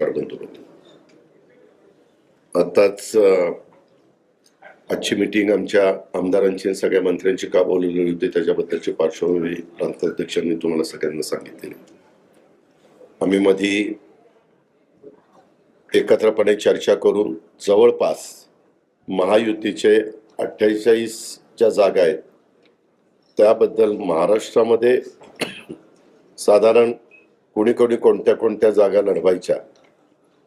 म्हणतो आताच आजची मीटिंग आमच्या आमदारांची सगळ्या मंत्र्यांची का बोलवलेली होती त्याच्याबद्दलची पार्श्वभूमी प्रांताध्यक्षांनी तुम्हाला सगळ्यांना सांगितलेली. आम्ही मधी एकत्रपणे चर्चा करून जवळपास महायुतीचे अठ्ठेचाळीस ज्या जागा आहेत. त्याबद्दल महाराष्ट्रामध्ये साधारण कोणी कोणी कोणत्या कोणत्या जागा लढवायच्या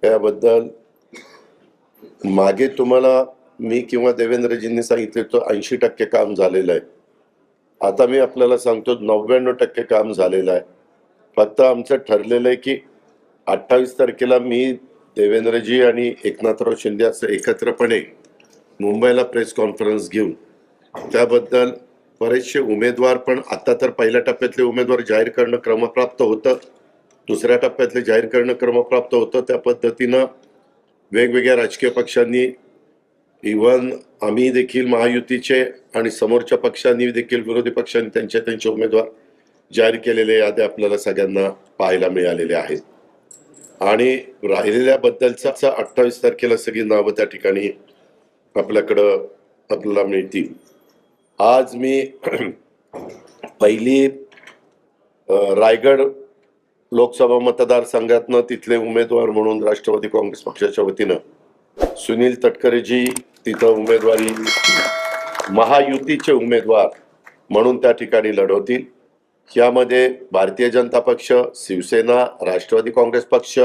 याबद्दल मागे तुम्हाला मी किंवा देवेंद्रजींनी सांगितले तो ऐंशी टक्के काम झालेलं आहे. आता मी आपल्याला सांगतो नव्याण्णव टक्के काम झालेलं आहे. फक्त आमचं ठरलेलं आहे की अठ्ठावीस तारखेला मी देवेंद्रजी आणि एकनाथराव शिंदे असं एकत्रपणे मुंबईला प्रेस कॉन्फरन्स घेऊन त्याबद्दल बरेचसे उमेदवार पण आता तर पहिल्या टप्प्यातले उमेदवार जाहीर करणं क्रमप्राप्त होतं. दुसऱ्या टप्प्यातले जाहीर करणं क्रमप्राप्त होतं. त्या पद्धतीनं वेगवेगळ्या राजकीय पक्षांनी इव्हन आम्ही देखील महायुतीचे आणि समोरच्या पक्षांनी देखील विरोधी पक्षांनी त्यांचे त्यांचे उमेदवार जाहीर केलेले याद्या आपल्याला सगळ्यांना पाहायला मिळालेल्या आहेत. आणि राहिलेल्या बद्दलचा अठ्ठावीस तारखेला सगळी नावं त्या ठिकाणी आपल्याकडं आपल्याला मिळतील. आज मी पहिली रायगड लोकसभा मतदारसंघातनं तिथले उमेदवार म्हणून राष्ट्रवादी काँग्रेस पक्षाच्या वतीनं सुनील तटकरेजी तिथं उमेदवारी महायुतीचे उमेदवार म्हणून त्या ठिकाणी लढवतील. यामध्ये भारतीय जनता पक्ष शिवसेना राष्ट्रवादी काँग्रेस पक्ष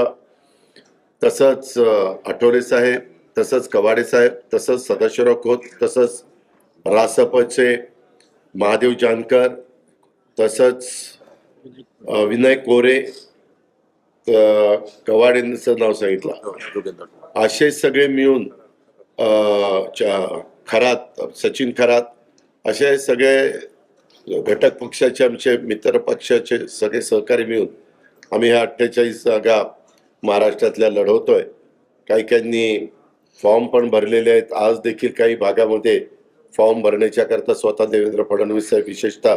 तसंच आठवले साहेब तसंच कवाडे साहेब तसंच सदाशिवराव खोत तसंच रासपचे महादेव जानकर तसंच विनय कोरे कवाडेंचं नाव सांगितलं. असे सगळे मिळून खरात सचिन खरात असे सगळे घटक पक्षाचे आमचे मित्र पक्षाचे सगळे सहकारी मिळून आम्ही ह्या अठ्ठेचाळीस जागा महाराष्ट्रातल्या लढवतोय. काही काहींनी फॉर्म पण भरलेले आहेत. आज देखील काही भागामध्ये फॉर्म भरण्याच्या करता स्वतः देवेंद्र फडणवीस साहेब विशेषतः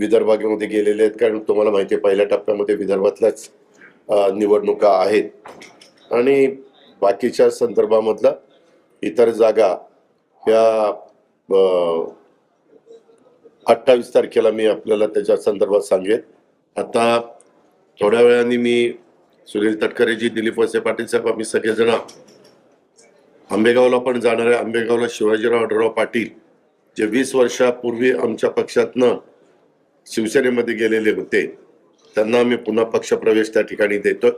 विदर्भामध्ये गेलेले आहेत. कारण तुम्हाला माहिती आहे पहिल्या टप्प्यामध्ये विदर्भातल्याच निवडणुका आहेत. आणि बाकीच्या संदर्भामधला इतर जागा ह्या अठ्ठावीस तारखेला मी आपल्याला त्याच्या संदर्भात सांगेन. आता थोड्या वेळाने मी सुनील तटकरेजी दिलीप वसे पाटील साहेब आम्ही सगळेजण आंबेगावला पण जाणार आहे. आंबेगावला शिवाजीराव आढळराव पाटील जे वीस वर्षापूर्वी आमच्या पक्षातनं शिवसेनेमध्ये गेलेले होते. त्यांना आम्ही पुन्हा पक्षप्रवेश त्या ठिकाणी देतो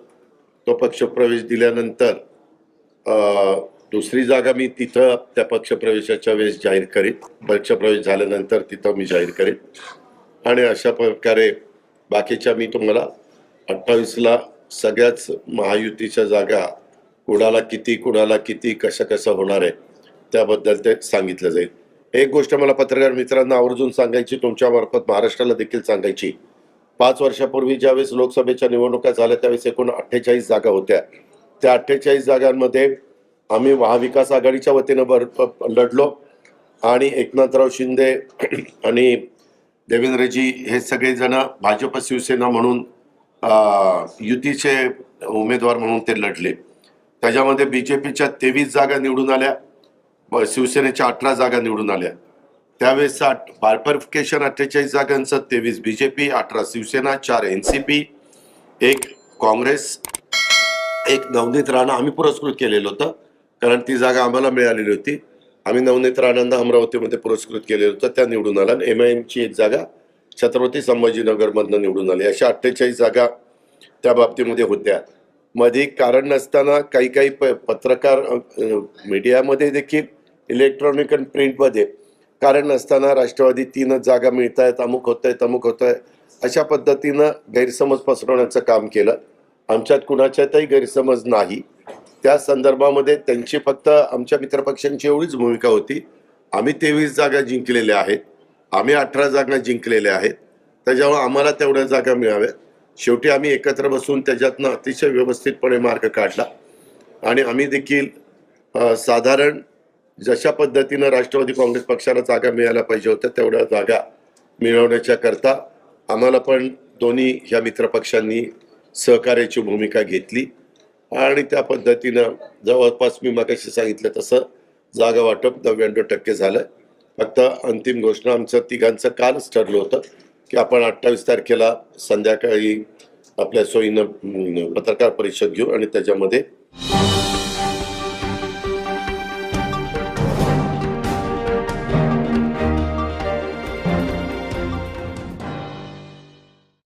तो पक्षप्रवेश दिल्यानंतर दुसरी जागा मी तिथं त्या पक्षप्रवेशाच्या वेळेस जाहीर करेन. पक्षप्रवेश झाल्यानंतर तिथं मी जाहीर करेन. आणि अशा प्रकारे बाकीच्या मी तुम्हाला अठ्ठावीसला सगळ्याच महायुतीच्या जागा कुणाला किती कुणाला किती कसं कसं होणार आहे त्याबद्दल ते सांगितलं जाईल. एक गोष्ट मला पत्रकार मित्रांना आवर्जून सांगायची तुमच्यामार्फत महाराष्ट्राला देखील सांगायची. पाच वर्षापूर्वी ज्यावेळेस लोकसभेच्या निवडणुका झाल्या त्यावेळेस एकूण अठ्ठेचाळीस जागा होत्या. त्या अठ्ठेचाळीस जागांमध्ये आम्ही महाविकास आघाडीच्या वतीनं भर लढलो आणि एकनाथराव शिंदे आणि देवेंद्रजी हे सगळेजण भाजप शिवसेना म्हणून युतीचे उमेदवार म्हणून ते लढले. त्याच्यामध्ये बी जे पीच्या तेवीस जागा निवडून आल्या. शिवसेनेच्या अठरा जागा निवडून आल्या. त्यावेळेस बायफर्फिकेशन अठ्ठेचाळीस जागांचं तेवीस बी जे पी अठरा शिवसेना चार एन सी पी एक काँग्रेस एक नवनीत राणा. आम्ही पुरस्कृत केलेलं होतं कारण ती जागा आम्हाला मिळालेली होती. आम्ही नवनीत राणांना अमरावतीमध्ये पुरस्कृत केलेलं होतं त्या निवडून आल्या. एम आय एमची एक जागा छत्रपती संभाजीनगरमधनं निवडून आली. अशा अठ्ठेचाळीस जागा त्या बाबतीमध्ये होत्या. मध्ये कारण नसताना काही काही प पत्रकार मीडियामध्ये देखील इलेक्ट्रॉनिक आणि प्रिंटमध्ये कारण असताना राष्ट्रवादी तीनच जागा मिळत आहेत अमुक होत आहेत अमुक होत आहे अशा पद्धतीनं गैरसमज पसरवण्याचं काम केलं. आमच्यात कुणाच्यातही गैरसमज नाही. त्या संदर्भामध्ये त्यांची फक्त आमच्या मित्रपक्षांची एवढीच भूमिका होती. आम्ही तेवीस जागा जिंकलेल्या आहेत. आम्ही अठरा जागा जिंकलेल्या आहेत. त्याच्यामुळे आम्हाला तेवढ्या जागा मिळाव्यात. शेवटी आम्ही एकत्र बसून त्याच्यातनं अतिशय व्यवस्थितपणे मार्ग काढला. आणि आम्ही देखील साधारण जशा पद्धतीनं राष्ट्रवादी काँग्रेस पक्षाला जागा मिळायला पाहिजे होत्या तेवढ्या जागा मिळवण्याच्या करता आम्हाला पण दोन्ही ह्या मित्रपक्षांनी सहकार्याची भूमिका घेतली. आणि त्या पद्धतीनं जवळपास मी मगाशी सांगितलं तसं जागा वाटप नव्याण्णव टक्के झालं. फक्त अंतिम घोषणा आमचं तिघांचं कालच ठरलं होतं की आपण अठ्ठावीस तारखेला संध्याकाळी आपल्या सोयीनं पत्रकार परिषद घेऊ आणि त्याच्यामध्ये